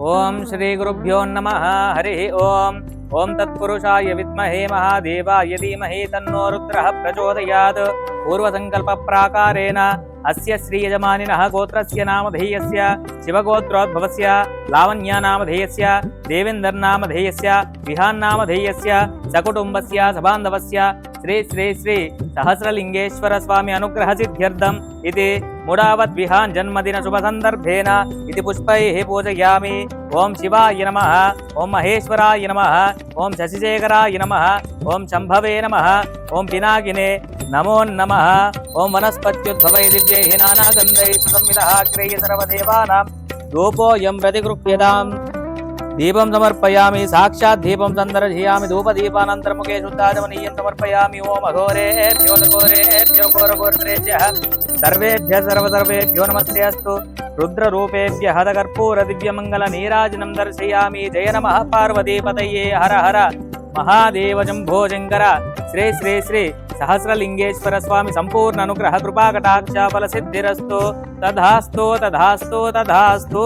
ओम श्री गुरुभ्यो नम, हरि ओम। ओम तत्पुरुषाय विद्महे महादेवाय धीमहि तन्नो रुद्रः प्रचोदयात्। पूर्वसङ्कल्पप्राकारेण अस्य श्री यजमानिनः गोत्रस्य नामधेयस्य, शिवगोत्रोद्भवस्य, लावण्यानामधेयस्य देवेन्दर्नामधेयस्य विहान्नामधेयस्य सकुटुम्बस्य सबान्धवस्य శ్రీ శ్రీ శ్రీ సహస్రలింగేశ్వర స్వామి అనుగ్రహ సిద్ధ్యర్థం ఇది ముడావత్ విహాన్ జన్మదిన శుభ సందర్భేన. ఇది పుష్పై పూజయామి. ఓం శివాయ నమ. ఓం మహేశ్వరాయ నమ. ఓం శశిశేఖరాయ నమ. ఓం శంభవే నమ. ఓం పినాకినే నమో నమ. ఓం వనస్పత్యుద్భవై దివ్యై నానాగంధై సుసంవిధ క్రేయ సర్వదేవానాం. రూపోయం ప్రతిగృహ్యతాం. దీపం సమర్పయామి సాక్షాత్ దీపం సందర్శయామి ధూపదీపానంతరముఖే శుద్ధాచమనీయం సమర్పయామి ఓం అఘోరేభ్యో ఘోరేభ్యో ఘోరఘోరేభ్య సర్వేభ్య సర్వసర్వేభ్యో నమస్తే అస్తు. రుద్రరూపేభ్య హతకర్పూర దివ్యమంగళ నీరాజనం దర్శయామి జయ నమ పార్వతీపతయే హర హర. మహాదేవ జంభోజంకర శ్రీ శ్రీ శ్రీ సహస్రలింగేశ్వర స్వామి సంపూర్ణ అనుగ్రహ కృపాకటాక్ష ఫల సిద్ధిరస్తు. తధాస్తో తధాస్తో తధాస్తో